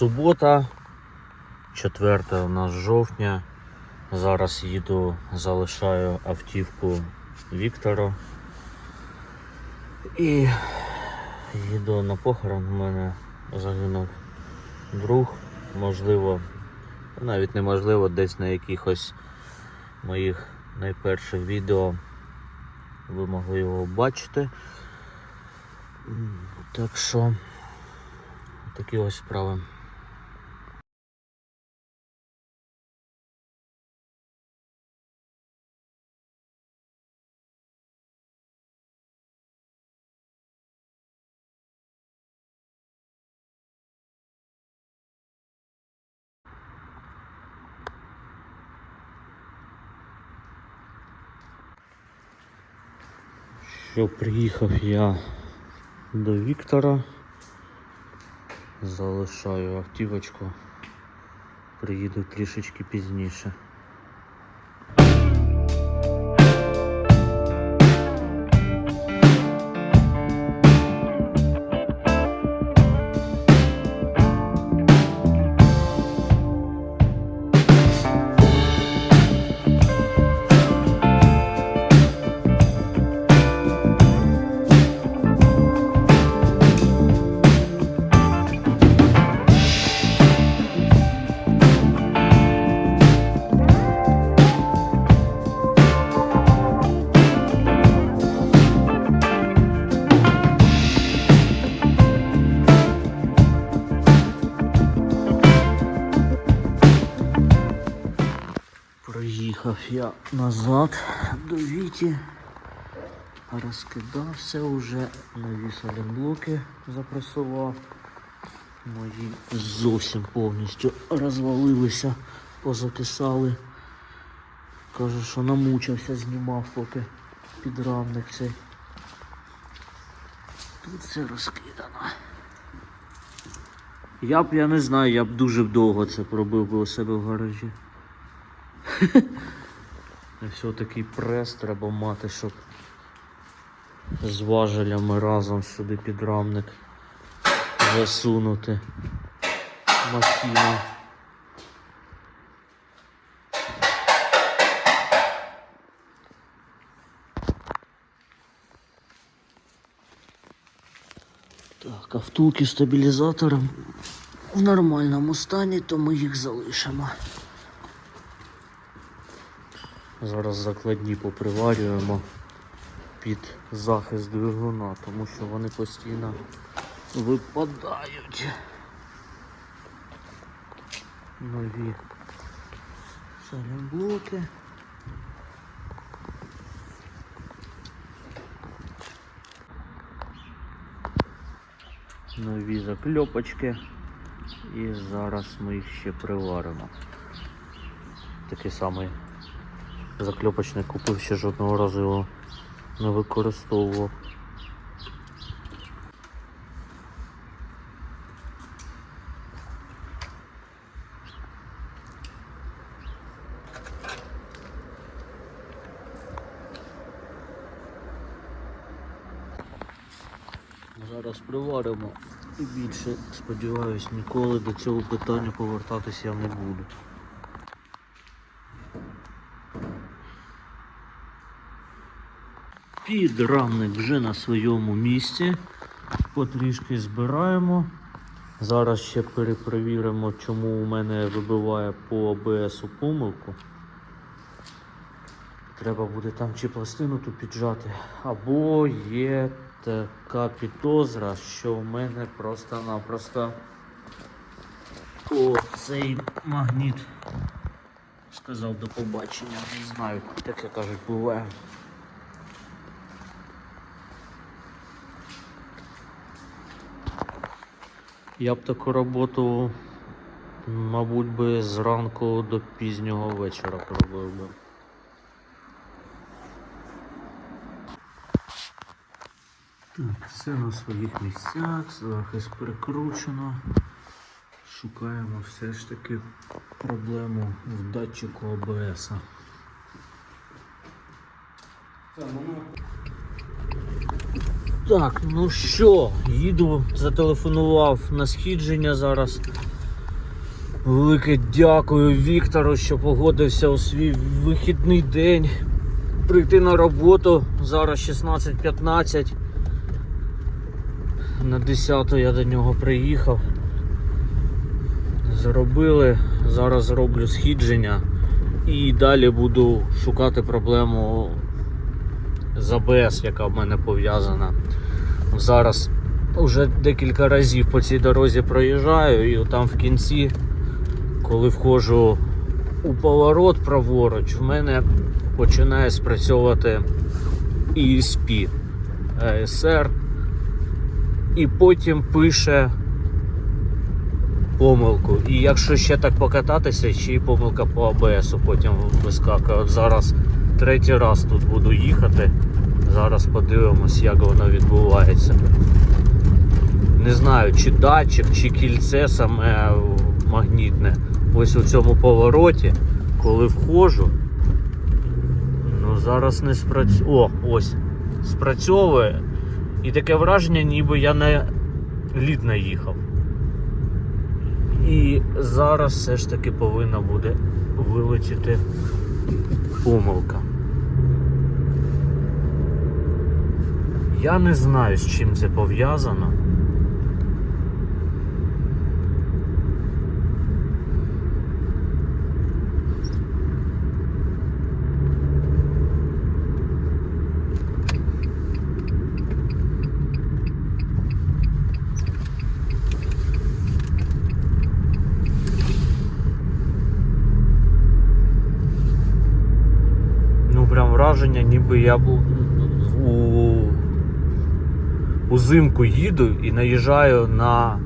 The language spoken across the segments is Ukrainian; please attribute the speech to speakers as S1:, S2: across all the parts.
S1: субота, 4 у нас жовтня. Зараз їду, залишаю автівку Віктора. І їду на похорон. У мене загинув друг. Можливо, навіть неможливо, десь на якихось моїх найперших відео ви могли його бачити. Так що такі ось справи. Що приїхав я до Віктора. Залишаю автівочку. Приїду трішечки пізніше. Приїхав я назад до Віті. Розкидав все вже, нові салінблоки запресував. Мої зовсім повністю розвалилися, позакисали. Каже, що намучився, знімав, поки підрамник цей. Тут все розкидано. Я б я не знаю, я б дуже довго це пробив би у себе в гаражі. І все такий прес треба мати, щоб з важелями разом сюди підрамник засунути махіну. Так, а втулки стабілізатором в нормальному стані, то ми їх залишимо. Зараз закладні поприварюємо під захист двигуна, тому що вони постійно випадають. Нові салімблоки. Нові закльопочки. І зараз ми їх ще приваримо. Такий самий закльопочник купив ще жодного разу його не використовував. Зараз приваримо і більше, сподіваюсь, ніколи до цього питання повертатися я не буду. Підрамник вже на своєму місці. Потрішки збираємо. Зараз ще перепровіримо, чому у мене вибиває по ОБС помилку. Треба буде там чи пластину ту піджати. Або є така підозра, що у мене просто-напросто о, цей магніт сказав до побачення. Не знаю, таке кажуть, буває. Я б таку роботу, мабуть, би зранку до пізнього вечора пробив би. Так, все на своїх місцях, захист прикручено. Шукаємо все ж таки проблему в датчику АБС. Так, ну що, їду, зателефонував на східження зараз. Велике дякую Віктору, що погодився у свій вихідний день прийти на роботу. Зараз 16.15. На 10 я до нього приїхав. Зробили, зараз зроблю східження і далі буду шукати проблему з АБС, яка в мене пов'язана. Зараз вже декілька разів по цій дорозі проїжджаю і там в кінці, коли входжу у поворот праворуч, в мене починає спрацьовувати ESP ESR і потім пише помилку. І якщо ще так покататися, ще й помилка по АБС потім вискакує. От зараз третій раз тут буду їхати. Зараз подивимось, як воно відбувається. Не знаю, чи датчик, чи кільце саме магнітне. Ось у цьому повороті, коли входжу, ну зараз не спрацьовує. О, ось, спрацьовує. І таке враження, ніби я на лід наїхав. І зараз все ж таки повинна буде вилетіти помилка. Я не знаю, з чим це пов'язано. Ну, прям враження, ніби я був у, узимку їду і наїжджаю на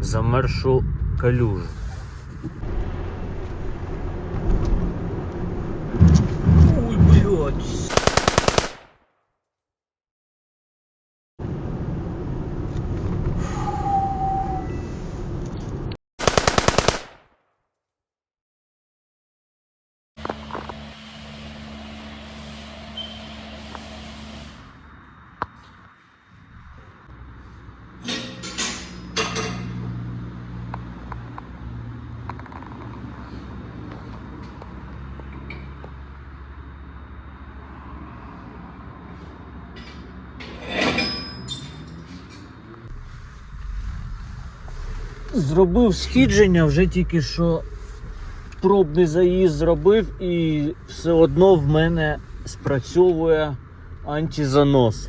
S1: замершу калюжу. Ой, блядь. Зробив східження, вже тільки що пробний заїзд зробив і все одно в мене спрацьовує антизанос.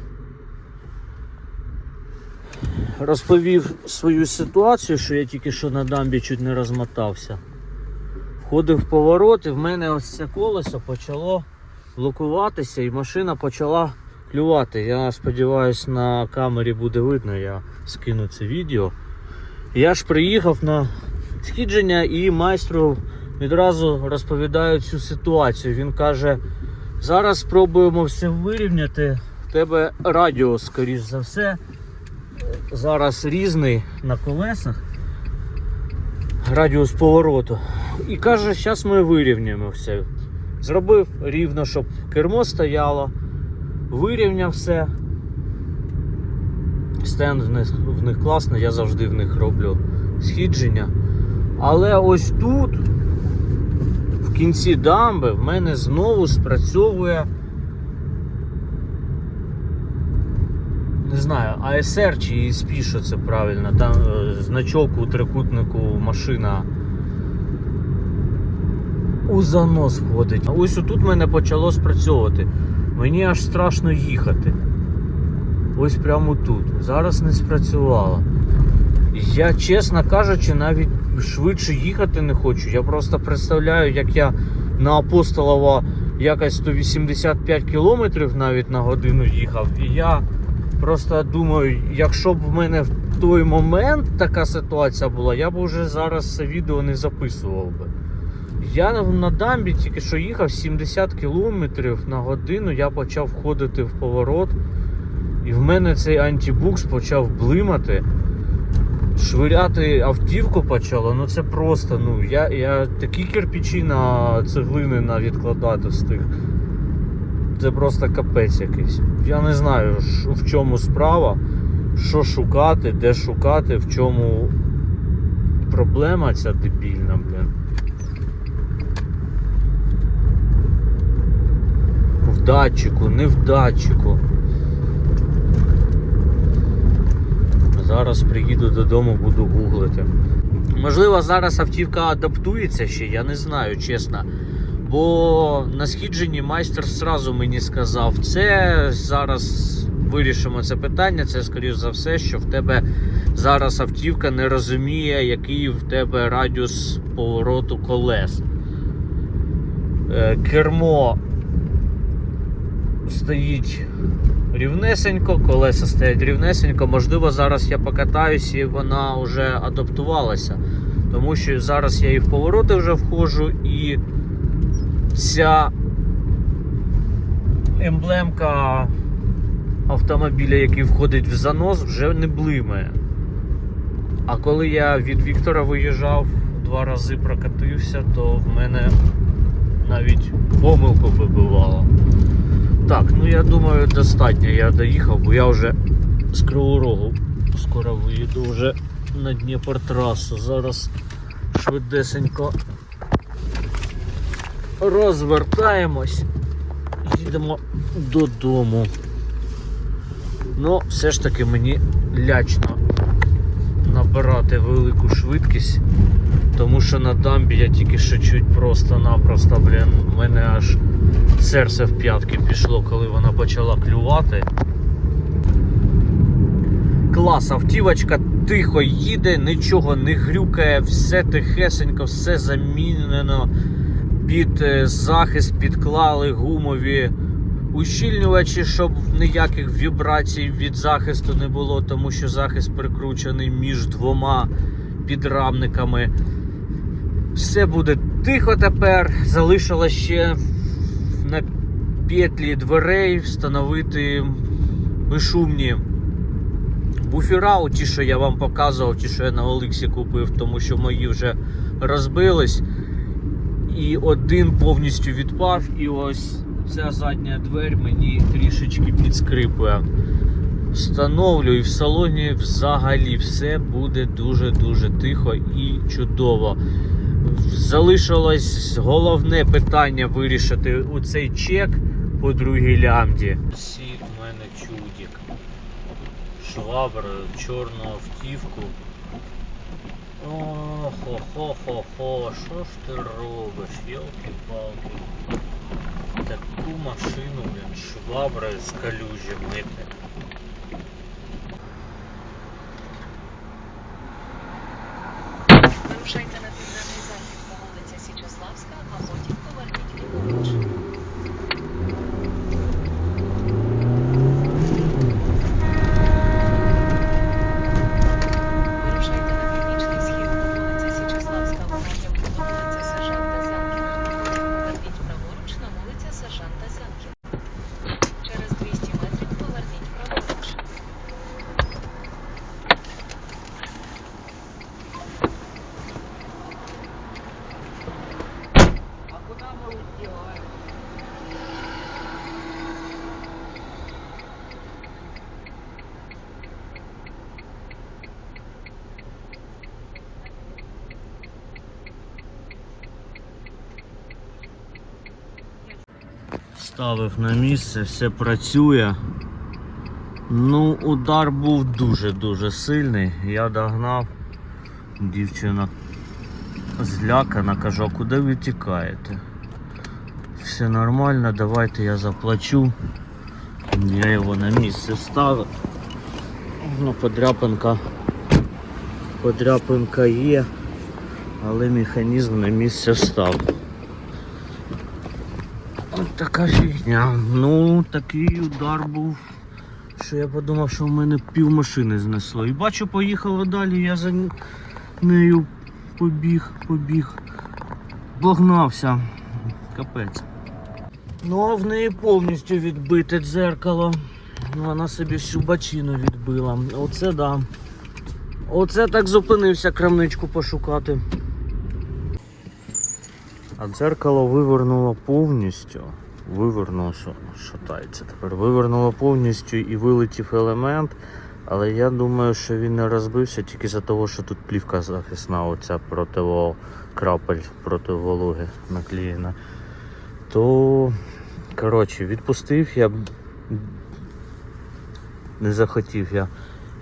S1: Розповів свою ситуацію, що я тільки що на дамбі чуть не розмотався. Входив в поворот і в мене ось це колесо почало блокуватися і машина почала клювати. Я сподіваюся на камері буде видно, я скину це відео. Я ж приїхав на східження і майстру відразу розповідаю цю ситуацію. Він каже: зараз спробуємо все вирівняти. В тебе радіус, скоріш за все, зараз різний на колесах. Радіус повороту. І каже, зараз ми вирівняємо все. Зробив рівно, щоб кермо стояло, вирівняв все. Стенд в них, в них класний, я завжди в них роблю східження. Але ось тут, в кінці дамби, в мене знову спрацьовує. Не знаю, ASR чи ESP, що це правильно, там е, значок у трикутнику машина у занос входить. А ось отут мене почало спрацьовувати. Мені аж страшно їхати. Ось прямо тут. Зараз не спрацювало. Я, чесно кажучи, навіть швидше їхати не хочу. Я просто представляю, як я на Апостолова якось 185 км навіть на годину їхав. І я просто думаю, якщо б в мене в той момент така ситуація була, я б вже зараз це відео не записував би. Я на- на дамбі тільки що їхав 70 км на годину, я почав входити в поворот. І в мене цей антибукс почав блимати. Швиряти автівку почало, ну це просто, ну, я, я такі кирпичі на цеглини на відкладати встиг. Це просто капець якийсь. Я не знаю, в чому справа, що шукати, де шукати, в чому проблема ця дебільна, блін. В датчику, не в датчику. Зараз приїду додому, буду гуглити. Можливо, зараз автівка адаптується ще, я не знаю, чесно. Бо на східженні майстер зразу мені сказав, це зараз вирішимо це питання. Це, скоріш за все, що в тебе зараз автівка не розуміє, який в тебе радіус повороту колес. Е, Кермо стоїть рівнесенько, колеса стоять рівнесенько. Можливо, зараз я покатаюсь і вона вже адаптувалася. Тому що зараз я і в повороти вже входжу, і ця емблемка автомобіля, який входить в занос, вже не блимає. А коли я від Віктора виїжджав, два рази прокатився, то в мене навіть помилку вибивало. Так, ну я думаю, достатньо я доїхав, бо я вже з Кривого Рогу скоро виїду вже на Дніпро-трасу. Зараз швидесенько розвертаємось, їдемо додому. Ну, все ж таки мені лячно набирати велику швидкість, тому що на дамбі я тільки що чуть просто-напросто, блін, в мене аж серце в п'ятки пішло, коли вона почала клювати. Клас, автівочка тихо їде, нічого не грюкає, все тихесенько, все замінено. Під е, захист підклали гумові ущільнювачі, щоб ніяких вібрацій від захисту не було, тому що захист прикручений між двома підрамниками. Все буде тихо тепер. Залишилось ще на петлі дверей встановити безшумні буфера, ті, що я вам показував, ті, що я на Олексі купив, тому що мої вже розбились. І один повністю відпав, і ось ця задня двері мені трішечки підскрипує. Встановлю і в салоні взагалі все буде дуже-дуже тихо і чудово. Залишилось головне питання вирішити у цей чек по другій лямді. Всі в мене чудік. Швабр, чорну автівку. Охо-хо-хо-хо, що ж ти робиш, йолки-палки. Таку машину, блін, шваброю з калюжі мити. options. Ставив на місце, все працює. Ну, удар був дуже-дуже сильний. Я догнав. Дівчина злякана, кажу, а куди ви тікаєте? Все нормально, давайте я заплачу. Я його на місце ставив. Ну, подряпинка. Подряпинка є, але механізм на місце став. Така фігня. Ну, такий удар був, що я подумав, що в мене пів машини знесло. І бачу, поїхала далі, я за нею побіг, побіг. Догнався. Капець. Ну, а в неї повністю відбите дзеркало. Вона собі всю бачину відбила. Оце да. Оце так зупинився крамничку пошукати. А дзеркало вивернуло повністю. Вивернуло, що шатається тепер. Вивернуло повністю і вилетів елемент. Але я думаю, що він не розбився тільки за того, що тут плівка захисна, оця проти крапель проти вологи наклеєна. То, коротше, відпустив я. Не захотів я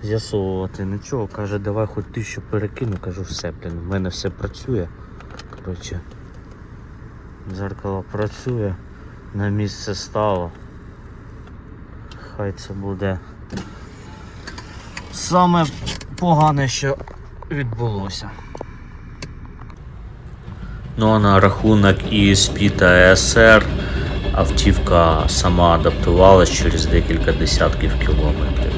S1: з'ясовувати нічого. Каже, давай хоч тисячу перекину. Кажу, все, блін, в мене все працює. Коротше, дзеркало працює, на місце стало. Хай це буде саме погане, що відбулося. Ну а на рахунок ESP та ESR автівка сама адаптувалась через декілька десятків кілометрів.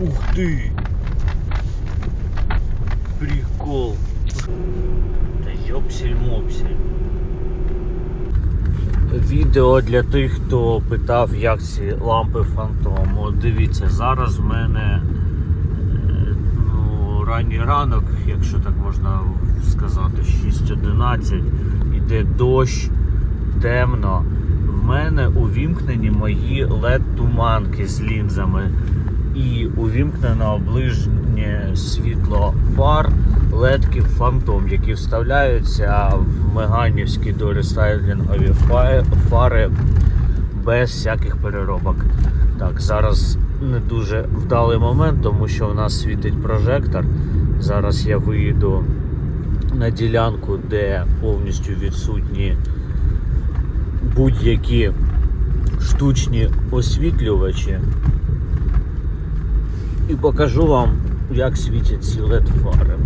S1: Ух ти! Прикол! Та йопсель-мопсель. Відео для тих, хто питав, як ці лампи фантом. От дивіться, зараз в мене е, ну, ранній ранок, якщо так можна сказати, 6.11, іде дощ, темно. В мене увімкнені мої LED-туманки з лінзами. І увімкнено ближнє світло фар ледків фантом, які вставляються в меганівські дорестайлінгові фа- фари без всяких переробок. Так, зараз не дуже вдалий момент, тому що у нас світить прожектор. Зараз я виїду на ділянку, де повністю відсутні будь-які штучні освітлювачі. І покажу вам, як світять ці LED фари.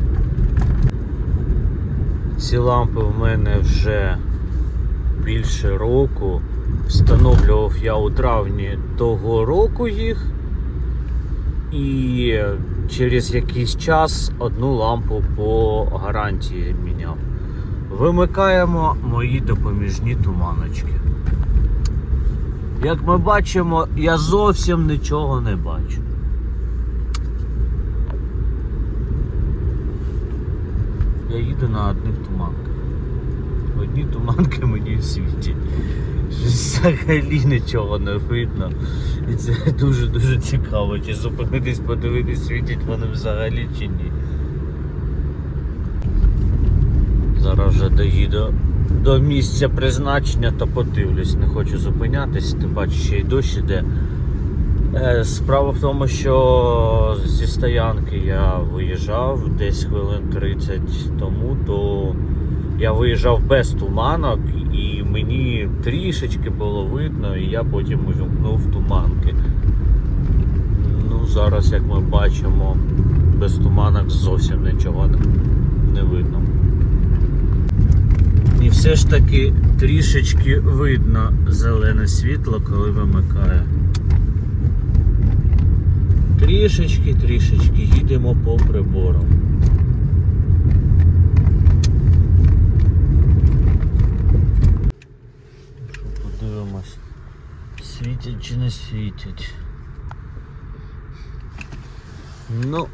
S1: Ці лампи в мене вже більше року. Встановлював я у травні того року їх. І через якийсь час одну лампу по гарантії міняв. Вимикаємо мої допоміжні туманочки. Як ми бачимо, я зовсім нічого не бачу. Я їду на одних туманках. Одні туманки мені світять. Взагалі нічого не видно. І це дуже-дуже цікаво. Чи зупинитись, подивитись, світять вони взагалі чи ні. Зараз вже доїду до місця призначення та подивлюсь. Не хочу зупинятись, тим паче ще й дощ іде. Е, Справа в тому, що зі стоянки я виїжджав десь хвилин 30 тому, то я виїжджав без туманок і мені трішечки було видно, і я потім увімкнув туманки. Ну, зараз, як ми бачимо, без туманок зовсім нічого не, не видно. І все ж таки трішечки видно зелене світло, коли вимикає. Трішечки, трішечки їдемо по приборам. Подивимось, світять чи не світять. Ну,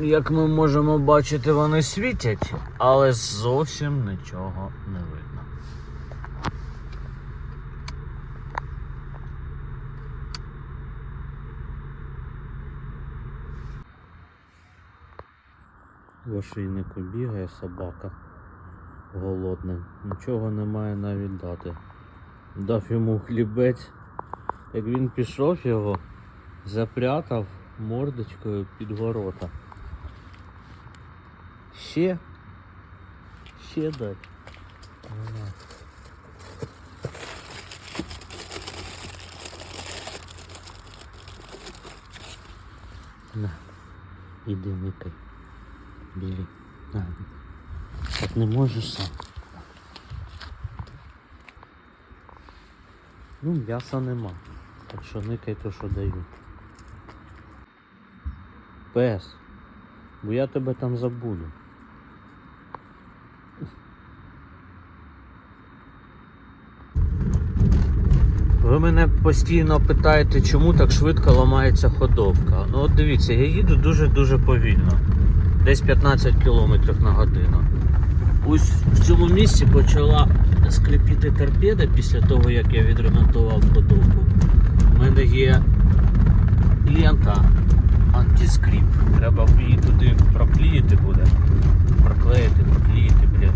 S1: як ми можемо бачити, вони світять, але зовсім нічого не видно. В ошейнику бігає собака голодна. Нічого немає навіть дати. Дав йому хлібець. Як він пішов його, запрятав мордочкою під ворота. Ще? Ще дать. На, іди никай. На. Так не можеш сам. Ну, м'яса нема. Так що никай то, що дають. Пес. Бо я тебе там забуду. Ви мене постійно питаєте, чому так швидко ламається ходовка. Ну от дивіться, я їду дуже-дуже повільно. Десь 15 км на годину. Ось в цьому місці почала скрипіти торпеда після того, як я відремонтував ходовку. в мене є лента антискрип. Треба її туди проклеїти буде. Проклеїти, проклеїти, блін.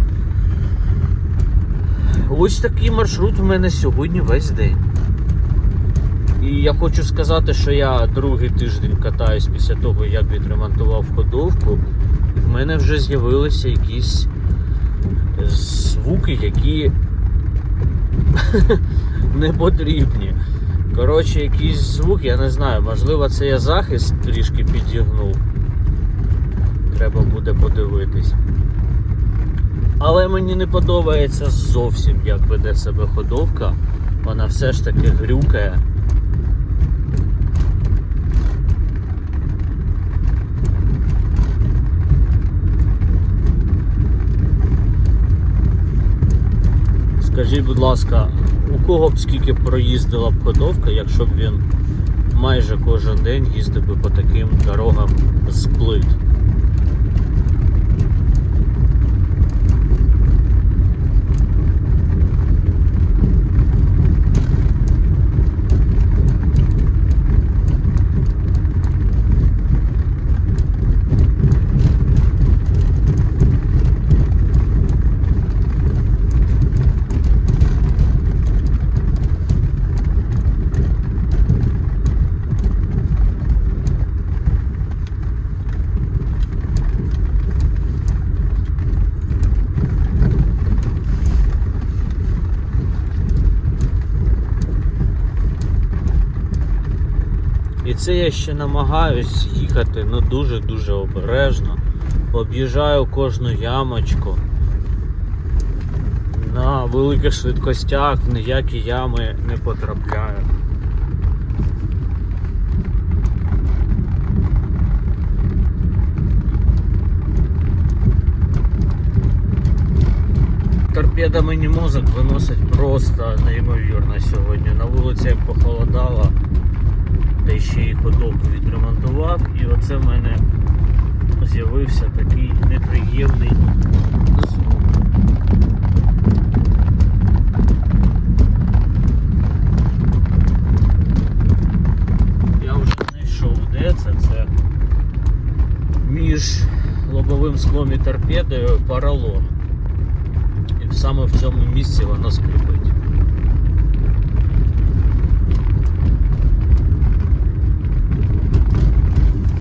S1: Ось такий маршрут в мене сьогодні весь день. І я хочу сказати, що я другий тиждень катаюсь після того, як відремонтував ходовку. І в мене вже з'явилися якісь звуки, які не потрібні. Коротше, якийсь звук, я не знаю, можливо, це я захист трішки підігнув. Треба буде подивитись. Але мені не подобається зовсім, як веде себе ходовка. Вона все ж таки грюкає. Скажіть, будь ласка, у кого б скільки проїздила б ходовка, якщо б він майже кожен день їздив би по таким дорогам з плит? І це я ще намагаюсь їхати ну дуже-дуже обережно. Об'їжджаю кожну ямочку. На великих швидкостях в ніякі ями не потрапляю. Торпеда мені мозок виносить просто неймовірно сьогодні. На вулиці як похолодало, та ще й ходовку відремонтував, і оце в мене з'явився такий неприємний звук. Я вже знайшов, де це. Це між лобовим склом і торпедою поролон. І саме в цьому місці воно скрипить.